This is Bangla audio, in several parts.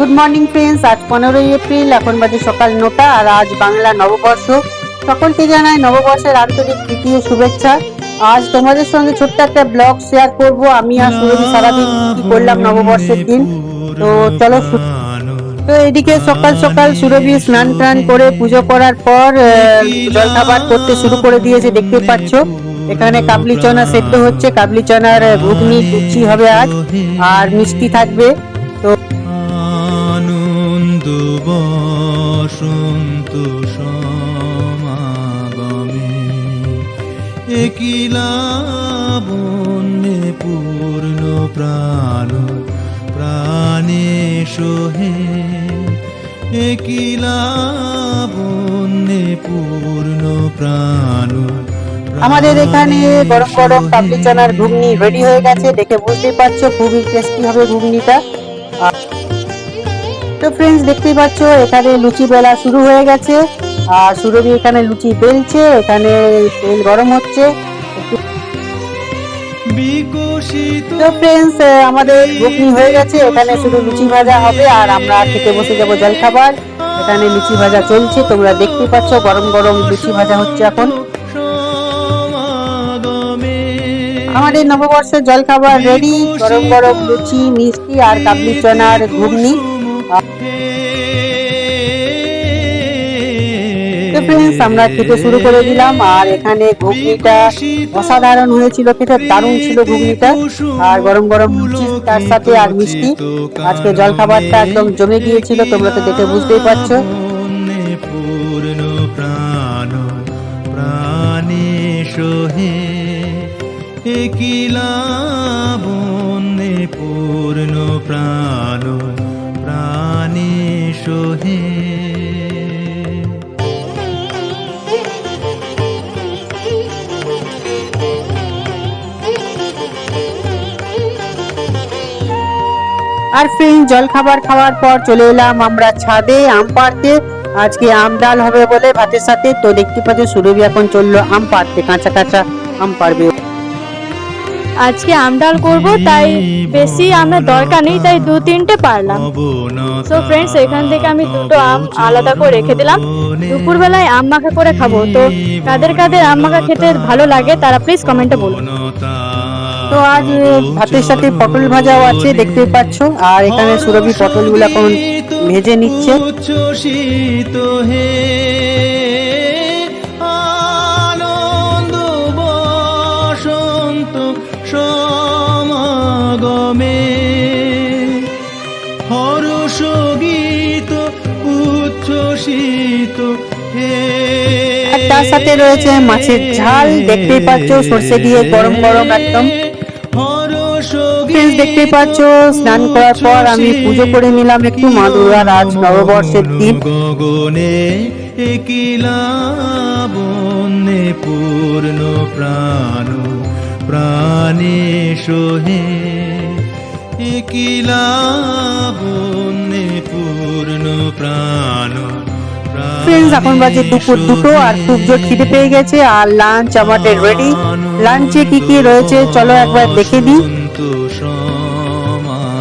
গুড মর্নিং ফ্রেন্ডস আজ পনেরোই এপ্রিল, এখন বাজে সকাল নটা, আর আজ বাংলা নববর্ষ। সকলকে জানাই নববর্ষের আন্তরিক তৃতীয় শুভেচ্ছা। আজ তোমাদের সঙ্গে ছোট্ট একটা ব্লগ শেয়ার করব। আমি আর সুরভি সারাদিন কি করলাম নববর্ষের দিন। তো চলো তো এদিকে সকাল সকাল সুরভি স্নান টান করে পুজো করার পর জলখাবার করতে শুরু করে দিয়েছে, দেখতে পাচ্ছ। এখানে কাবলি চনা সেদ্ধ হচ্ছে। কাবলি চনার ঘুগনি, লুচি হবে আজ, আর মিষ্টি থাকবে। তো বসন্ত সমাগমে। একিলাবন্যে পূর্ণ প্রাণ প্রাণে সোহে। একিলাবন্যে পূর্ণ প্রাণ আমাদের এখানে গরম গরম কাবলি চানার ঘুগনি রেডি হয়ে গেছে। দেখে বুঝতেই পারছ খুবই টেস্টি হবে ঘুগনিটা। আর- তো ফ্রেন্ডস দেখতেই পাচ্ছ, এখানে লুচি বেলা শুরু হয়ে গেছে। আর সুরভি এখানে লুচি বেলছে, এখানে তেল গরম হচ্ছে। তো ফ্রেন্ডস আমাদের ঘুগনি হয়ে গেছে, এখানে শুধু লুচি ভাজা হবে, আর আমরা খেতে বসে যাব জলখাবার। এখানে লুচি ভাজা চলছে, তোমরা দেখতেই পাচ্ছ, গরম গরম লুচি ভাজা হচ্ছে এখন। আমাদের নববর্ষের জলখাবার রেডি, গরম গরম লুচি, মিষ্টি আর কাবলি চনার ঘুগনি। ফ্রেন্ডস আমরা খেতে শুরু করে দিলাম। আর এখানে ঘুগনিটা অসাধারণ হয়েছিল খেতে দারুণ ছিল ঘুগনিটা। আর গরম গরম তার সাথে আর মিষ্টি। আজকে জলখাবারটা একদম জমে গিয়েছিল তোমরা তো দেখে বুঝতেই পারছ। সোহে। একিলা বন্যে পূর্ণ সোহে আর ফ্রেন্ড জলখাবার খাওয়ার পর চলে এলাম আমরা ছাদে আম পাড়তে। আজকে আম ডাল হবে বলে ভাতের সাথে। তো দেখতে পাচ্ছ সুরভি এখন চলল আম পাড়তে, কাঁচা কাঁচা আম পাড়বে। আজকে আমডাল করব তাই বেশি আমের দরকার নেই তাই দু তিনটে পারলাম। সো ফ্রেন্ডস এখান থেকে আমি দুটো আম আলাদা করে রেখে দিলাম। দুপুরবেলায় আম মাখা করে খাব। তো কাদের কাদের আম মাখা খেতে ভালো লাগে তারা প্লিজ কমেন্টে বলুন। তো আজ ভাতের সাথে পটল ভাজাও আছে দেখতেই পাচ্ছ। আর এখানে সুরভি পটলগুলো এখন ভেজে নিচ্ছে। সমাগমে হর্ষ গীত উচ্ছ্বসিত হে তার সাথে রয়েছে মাছের ঝাল দেখতেই পাচ্ছ সর্ষে দিয়ে গরম গরম একদম। ফ্রেন্ডস দেখতেই পাচ্ছ স্নান করার পর আমি পুজো করে নিলাম একটু মা দুর্গার আজ নববর্ষের দিন। গগনে একিলা বন্যে পূর্ণ প্রাণ। প্রাণে সোহে একিলা বন্যে পূর্ণ প্রাণ। ফ্রেন্ডস এখন বাজে দুপুর দুটো আর খুব জোর খিদে পেয়ে গেছে আর লাঞ্চ আমাদের রেডি লাঞ্চে কি কি রয়েছে? চলো একবার দেখে দিই সমাগমে।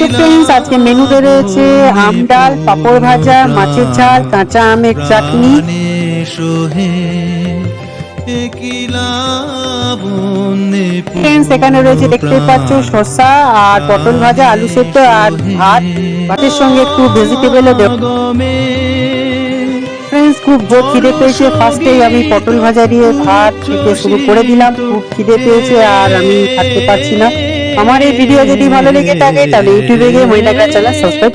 তো ফ্রেন্ডস আজকে মেনুতে রয়েছে আম ডাল পাঁপড় ভাজা মাছের ঝাল কাঁচা আমের চাটনি। এখানে রয়েছে দেখতে পাচ্ছ শসা আর পটল ভাজা আলু সেদ্ধ আর ভাত। ভাতের সঙ্গে একটু ভেজিটেবলও ফ্রেন্ডস খুব জোর খিদে পেয়েছে। ফার্স্টেই আমি পটল ভাজা দিয়ে ভাত খেতে শুরু করে দিলাম। খুব খিদে পেয়েছে আর আমি থাকতে পারছি না। আমার এই ভিডিও যদি ভালো লেগে থাকে তাহলে ইউটিউবে গিয়ে মহিলা চ্যানেল সাবস্ক্রাইব